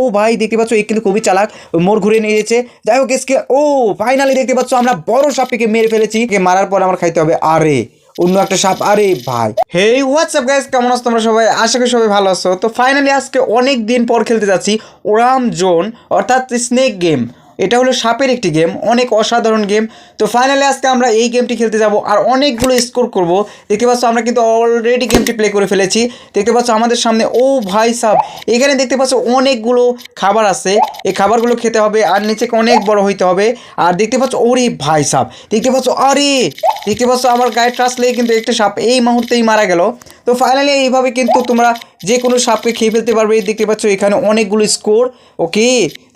ও ভাই, দেখতে পাচ্ছ এই কিন্তু খুবই চালাক মোর ঘুরে নিয়ে যাচ্ছে। যাই হোক, এসকে, ও ফাইনালি দেখতে পাচ্ছ, আমরা বড় সাপটিকে মেরে ফেলেছি। মারার পর আমার খাইতে হবে আরে, অন্য একটা সাপ, আরে ভাই। হে হোয়াটসঅ্যাপ গাইস কেমন আছো তোমরা সবাই? আশা করি সবাই ভালো আছো। তো ফাইনালি আজকে অনেক দিন পর খেলতে যাচ্ছি ওরাম জোন অর্থাৎ স্নেক গেম এটা হলো সাপের একটি গেম, অনেক অসাধারণ গেম। তো ফাইনালি আজকে আমরা এই গেমটি খেলতে যাব আর অনেকগুলো স্কোর করব। দেখতে পাচ্ছ আমরা কিন্তু অলরেডি গেমটি প্লে করে ফেলেছি। দেখতে পাচ্ছ আমাদের সামনে, ও ভাই সাপ এখানে দেখতে পাচ্ছ অনেকগুলো খাবার আছে। এই খাবারগুলো খেতে হবে আর নিচে অনেক বড় হইতে হবে। আর দেখতে পাচ্ছ, ওরে ভাই সাপ দেখতে পাচ্ছ, আরে, দেখতে পাচ্ছ আমার গায়ে ট্রাস্ট লেগে কিন্তু একটা সাপ এই মুহূর্তেই মারা গেল। তো ফাইনালি এইভাবে কিন্তু তোমরা যে কোনো সাপকে খেয়ে ফেলতে পারবে। দেখতে পাচ্ছ এখানে অনেকগুলো স্কোর ওকে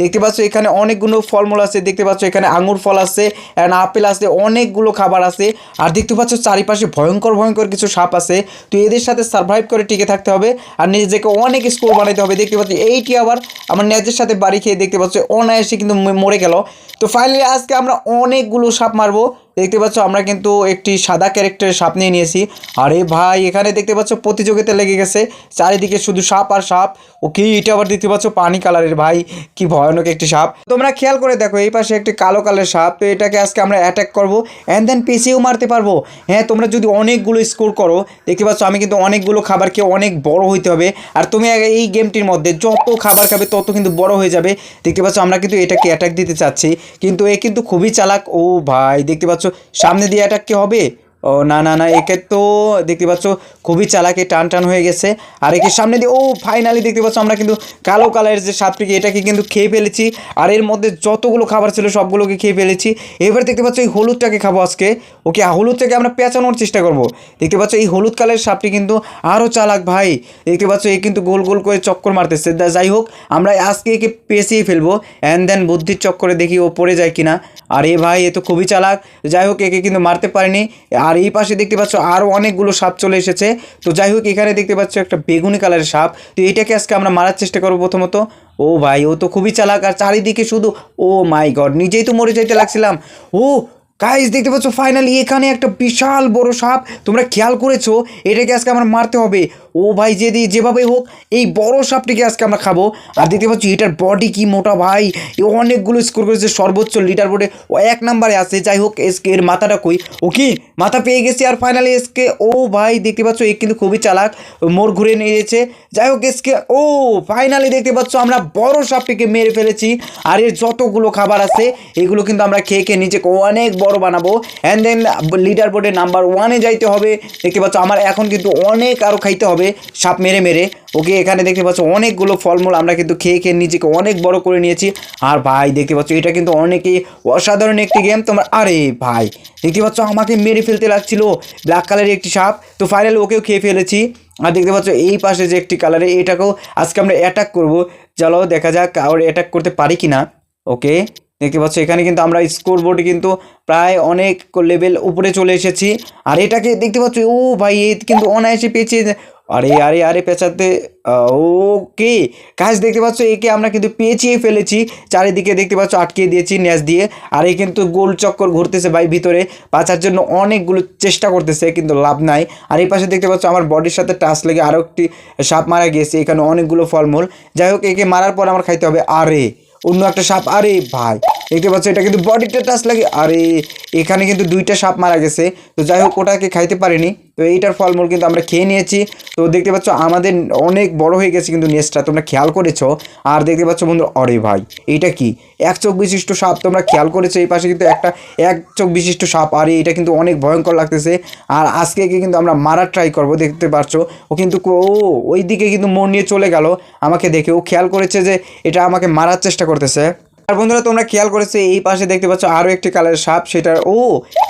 দেখতে পাচ্ছ এখানে অনেকগুলো ফলমূল আছে, দেখতে পাচ্ছ এখানে আঙুর ফল আছে অ্যান্ড আপেল আছে, অনেকগুলো খাবার আছে। আর দেখতে পাচ্ছ চারিপাশে ভয়ঙ্কর ভয়ঙ্কর কিছু সাপ আছে। তো এদের সাথে সার্ভাইভ করে টিকে থাকতে হবে, আর নিজেকে অনেক স্কোর বানাতে হবে। দেখতে পাচ্ছ এইটি আবার আমার ন্যাজের সাথে বাড়ি খেয়ে দেখতে পাচ্ছ, অনায়াসে কিন্তু মরে গেল। তো ফাইনালি আজকে আমরা অনেকগুলো সাপ মারবো। দেখতে পাচ্ছ, আমরা কিন্তু একটি সাদা ক্যারেক্টারের সাপ নিয়ে নিয়েছি। আরে ভাই, এখানে দেখতে পাচ্ছ প্রতিযোগিতা লেগে গেছে। চারিদিকে শুধু সাপ আর সাপ। ও কি এটা আবার দেখতে পাচ্ছ, পানি কালারের ভাই। কি ভয়ানক একটি সাপ। তোমরা খেয়াল করে দেখো, এই পাশে একটি কালো কালারের সাপ। তো এটাকে আজকে আমরা অ্যাটাক করব অ্যান্ড দেন পেছিয়েও মারতে পারব। হ্যাঁ তোমরা যদি অনেকগুলো স্কোর করো, দেখতে পাচ্ছ, আমি কিন্তু অনেকগুলো খাবার খেয়ে অনেক বড় হইতে হবে। আর তুমি এই গেমটির মধ্যে যত খাবার খাবে, তত কিন্তু বড় হয়ে যাবে। দেখতে পাচ্ছ, আমরা কিন্তু এটাকে অ্যাটাক দিতে চাচ্ছি। কিন্তু এ কিন্তু খুবই চালাক। ও ভাই, দেখতে পাচ্ছ সামনে দিয়ে অ্যাটাক কি হবে? ও, না না না, একে তো দেখতে পাচ্ছ খুবই চালাকে টান টান হয়ে গেছে। আর একে সামনে দিয়ে, ও ফাইনালি দেখতে পাচ্ছ আমরা কিন্তু কালো কালারের যে সাপটিকে, এটাকে কিন্তু খেয়ে ফেলেছি। আর এর মধ্যে যতগুলো খাবার ছিল, সবগুলোকে খেয়ে ফেলেছি। এবার দেখতে পাচ্ছ এই হলুদটাকে খাব আজকে। ওকে হলুদটাকে আমরা পেঁচানোর চেষ্টা করব। দেখতে পাচ্ছ এই হলুদ কালারের সাপটি কিন্তু আরও চালাক ভাই। দেখতে পাচ্ছ এ কিন্তু গোল গোল করে চক্কর মারতেছে। যাই হোক, আমরা আজকে একে পেঁচিয়ে ফেলব। অ্যান্ড দেন বুদ্ধির চক্করে দেখি ও পড়ে যায় কিনা। আর এ ভাই, এ তো খুবই চালাক। যাই হোক, একে কিন্তু মারতে পারিনি। আর এই পাশে দেখতে পাচ্ছ আরও অনেকগুলো সাপ চলে এসেছে। তো যাই হোক, এখানে দেখতে পাচ্ছ একটা বেগুনি কালারের সাপ। তো এটাকে আজকে আমরা মারার চেষ্টা করব প্রথমত। ও ভাই, ও তো খুবই চালাক। আর চারিদিকে শুধু, ও মাই গড, নিজেই তো মরে যাইতে লাগছিলাম। ও গাইজ দেখতে পাচ্ছ ফাইনালি এখানে একটা বিশাল বড় সাপ। তোমরা খেয়াল করেছ, এটাকে আজকে আমার মারতে হবে। ও ভাই যদি যেভাবে হোক, এই বড় সাপটিকে আজকে আমরা খাব। আর দেখতে পাচ্ছি, এটার বডি কি মোটা ভাই? এ অনেকগুলো স্কোর করেছে, সর্বোচ্চ লিটার বোর্ডে ও এক নাম্বারে আছে, যাই হোক এসকে এর মাথাটা কই? ও কি? মাথা পেয়ে গেছি আর ফাইনালি এসকে ও ভাই, দেখতে পাচ্ছ, এ কিন্তু খুবই চালাক, মোড় ঘুরে নিয়েছে। যাই হোক এসকে ও ফাইনালি দেখতে পাচ্ছ, আমরা বড় সাপটিকে মেরে ফেলেছি। আর এর যতগুলো খাবার আছে, এগুলো কিন্তু আমরা খেয়ে খেয়ে নিজেকে অনেক বড় বানাবো। অ্যান্ড দেন লিডার বোর্ডে নাম্বার ওয়ানে যাইতে হবে। দেখতে পাচ্ছ, আমার এখন কিন্তু অনেক আরও খাইতে হবে। সাপ মেরে মেরে। ওকে এখানে দেখতে পাচ্ছ অনেকগুলো ফলমূল আমরা কিন্তু খেয়ে খেয়ে নিজেকে অনেক বড় করে নিয়েছি। আর ভাই, দেখতে পাচ্ছ, এটা কিন্তু অনেকই অসাধারণ একটি গেম তোমার, আরে ভাই, দেখতে পাচ্ছ, আমাকে মেরে ফেলতে লাগছিল। ব্ল্যাক কালারের একটি সাপ। তো ফাইনালি ওকেও খেয়ে ফেলেছি। আর দেখতে পাচ্ছ, এই পাশে যে একটি কালারে এটাকেও আজকে আমরা অ্যাটাক করব। চলো, দেখা যাক আর অ্যাটাক করতে পারি কি না ওকে, দেখতে পাচ্ছ, এখানে কিন্তু আমরা স্কোর বোর্ডে কিন্তু প্রায় অনেক লেভেল উপরে চলে এসেছি। আর এটাকে দেখতে পাচ্ছ, ও ভাই, এ কিন্তু অনায়াসে পেয়েছে। আরে আরে আরে পেঁচাতে ওকে। কাজ দেখতে পাচ্ছ, একে আমরা কিন্তু পেঁচিয়ে ফেলেছি। চারিদিকে দেখতে পাচ্ছ, আটকে দিয়েছি ন্যাচ দিয়ে। আর এ কিন্তু গোল চক্কর ঘুরতেছে ভাই ভিতরে। বাঁচার জন্য অনেকগুলো চেষ্টা করতেছে, কিন্তু লাভ নাই। আর এই পাশে দেখতে পাচ্ছ, আমার বডির সাথে টাচ লেগে আরও একটি সাপ মারা গিয়েছে। এখানে অনেকগুলো ফলমূল। যাই হোক, একে মারার পর আমার খাইতে হবে আরে, অন্য একটা সাপ। আরে ভাই, দেখতে পাচ্ছ, এটা কিন্তু বডিটা টাচ লাগে। আরে, এখানে কিন্তু দুইটা সাপ মারা গেছে। তো যাই হোক, ওটাকে খাইতে পারিনি। তো এইটার ফলমূল কিন্তু আমরা খেয়ে নিয়েছি। তো দেখতে পাচ্ছ আমাদের অনেক বড় হয়ে গেছে কিন্তু নেসটা, তোমরা খেয়াল করেছ? আর দেখতে পাচ্ছ বন্ধু অরে ভাই এটা কি? এক চোখ বিশিষ্ট সাপ, তোমরা খেয়াল করেছ? এই পাশে কিন্তু একটা এক চোখ বিশিষ্ট সাপ, আর এটা কিন্তু অনেক ভয়ঙ্কর লাগতেছে। আর আজকে কিন্তু আমরা মারার ট্রাই করব, দেখতে পারছ ও কিন্তু ও ওই দিকে কিন্তু মন নিয়ে চলে গেল। আমাকে দেখে ও খেয়াল করেছে যে এটা আমাকে মারার চেষ্টা করতেছে। আর বন্ধুরা, তোমরা খেয়াল করেছ, এই পাশে দেখতে পাচ্ছ আরও একটি কালারের সাপ, সেটার, ও,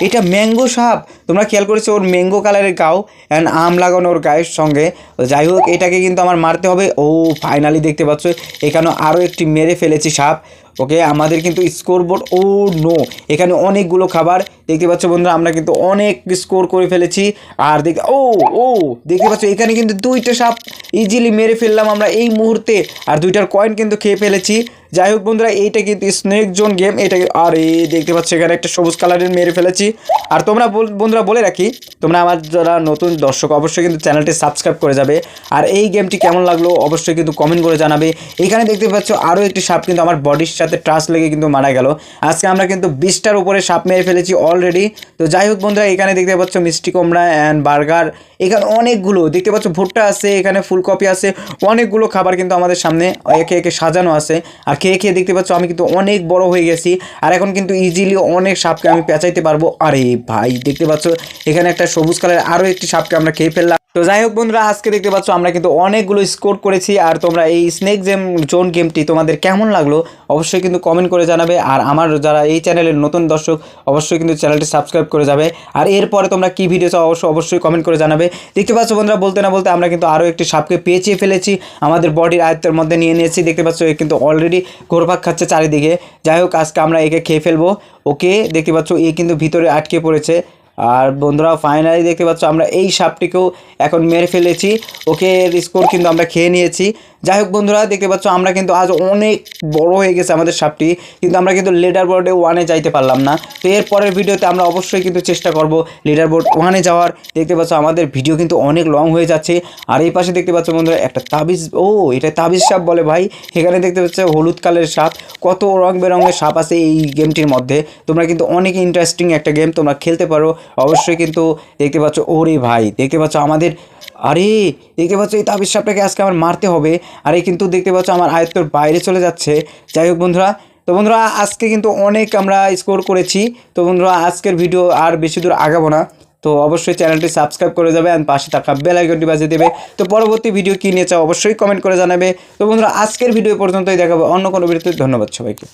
এটা ম্যাঙ্গো সাপ। তোমরা খেয়াল করেছ, ওর ম্যাঙ্গো কালারের গাও অ্যান্ড আম লাগানো ওর গায়ের সঙ্গে। যাই হোক, এটাকে কিন্তু আমার মারতে হবে। ও ফাইনালি দেখতে পাচ্ছ, এখানে আরও একটি মেরে ফেলেছি সাপ। ওকে, আমাদের কিন্তু স্কোর বোর্ড ও নো এখানে অনেকগুলো খাবার। দেখতে পাচ্ছ বন্ধুরা, আমরা কিন্তু অনেক স্কোর করে ফেলেছি। আর দেখ, ও ও, দেখতে পাচ্ছ, এখানে কিন্তু দুইটা সাপ ইজিলি মেরে ফেললাম আমরা এই মুহূর্তে। আর দুইটার কয়েন কিন্তু খেয়ে ফেলেছি। যাই হোক বন্ধুরা, এইটা কিন্তু স্নেক জোন গেম এটা আর এই দেখতে পাচ্ছ, এখানে একটা সবুজ কালারের মেরে ফেলেছি। আর তোমরা বন্ধুরা বলে রাখি, তোমরা আমার যারা নতুন দর্শক, অবশ্যই কিন্তু চ্যানেলটি সাবস্ক্রাইব করে যাবে। আর এই গেমটি কেমন লাগল, অবশ্যই কিন্তু কমেন্ট করে জানাবে। এখানে দেখতে পাচ্ছ, আরও একটি সাপ কিন্তু আমার বডির সাথে ট্রাস লেগে কিন্তু মারা গেল। আজকে আমরা কিন্তু বিশটার উপরে সাপ মেরে ফেলেছি অলরেডি তো যাই হোক বন্ধুরা, এখানে দেখতে পাচ্ছ, মিষ্টি কুমড়া অ্যান্ড বার্গার এখানে অনেকগুলো, দেখতে পাচ্ছ, ভুট্টা আছে, এখানে ফুলকপি আছে, অনেকগুলো খাবার কিন্তু আমাদের সামনে একে একে সাজানো আছে। আর খেয়ে খেয়ে দেখতে পাচ্ছ, আমি কিন্তু অনেক বড় হয়ে গেছি। আর এখন কিন্তু ইজিলি অনেক সাপকে আমি পেঁচাইতে পারব। আরে ভাই, দেখতে পাচ্ছ, এখানে একটা সবুজ কালার আরও একটি সাপকে আমরা খেয়ে ফেললাম। তো যাই হোক বন্ধুরা, আজকে দেখতে পাচ্ছ আমরা কিন্তু অনেকগুলো স্কোর করেছি আর তোমরা এই স্নেক জেম জোন গেমটি তোমাদের কেমন লাগল অবশ্যই কিন্তু কমেন্ট করে জানাবে। আর আমার যারা এই চ্যানেলের নতুন দর্শক, অবশ্যই কিন্তু চ্যানেলটি সাবস্ক্রাইব করে যাবে। আর এরপরে তোমরা কি ভিডিও চাও অবশ্যই অবশ্যই কমেন্ট করে জানাবে। দেখতে পাচ্ছ বন্ধুরা, বলতে না বলতে আমরা কিন্তু আরও একটি সাপকে পেঁচিয়ে ফেলেছি। আমাদের বডির আয়ত্তের মধ্যে নিয়ে নিয়েছি। দেখতে পাচ্ছ এ কিন্তু অলরেডি ঘোরপাক খাচ্ছে চারিদিকে। যাই হোক, আজকে আমরা একে খেয়ে ফেলব। ওকে, দেখতে পাচ্ছ এ কিন্তু ভিতরে আটকে পড়েছে। আর বন্ধুরা ফাইনালি দেখতে পাচ্ছ আমরা এই সাপটিকেও এখন মেরে ফেলেছি। ওকে স্কোর কিন্তু আমরা খেয়ে নিয়েছি। যাই হোক বন্ধুরা, দেখতে পাচ্ছ আমরা কিন্তু আজ অনেক বড় হয়ে গেছে আমাদের সাপটি, কিন্তু আমরা কিন্তু লিডার বোর্ডে ওয়ানে যাইতে পারলাম না। তো এর পরের ভিডিওতে আমরা অবশ্যই কিন্তু চেষ্টা করব লিডার বোর্ড ওয়ানে যাওয়ার। দেখতে পাচ্ছ আমাদের ভিডিও কিন্তু অনেক লং হয়ে যাচ্ছে। আর এই পাশে দেখতে পাচ্ছ বন্ধুরা, একটা তাবিজ, ও, এটা তাবিজ সাপ বলে ভাই। এখানে দেখতে পাচ্ছ হলুদ কালারের সাপ। কত রং বেরঙের সাপ আছে এই গেমটির মধ্যে। তোমরা কিন্তু অনেক ইন্টারেস্টিং একটা গেম তোমরা খেলতে পারো। অবশ্যই কিন্তু দেখতে পাচ্ছ, ওরে ভাই, দেখতে পাচ্ছ আমাদের, আরে, দেখতে পাচ্ছ এই তাবিজ সাপটাকে আজকে আমার মারতে হবে। আর এই কিন্তু দেখতে পাচ্ছ আমার আয়ত্তর বাইরে চলে যাচ্ছে। যাই হোক বন্ধুরা, তো বন্ধুরা, আজকে কিন্তু অনেক আমরা স্কোর করেছি। তো বন্ধুরা, আজকের ভিডিও আর বেশি দূর আগাবো না। তো অবশ্যই চ্যানেলটি সাবস্ক্রাইব করে যাবে আর পাশে থাকা বেল আইকনটি বাজিয়ে দেবে। তো পরবর্তী ভিডিও কী নিয়ে চাও অবশ্যই কমেন্ট করে জানাবে। তো বন্ধুরা, আজকের ভিডিও পর্যন্তই দেখাবো। অন্য কোনো ভিডিওতে ধন্যবাদ সবাইকে।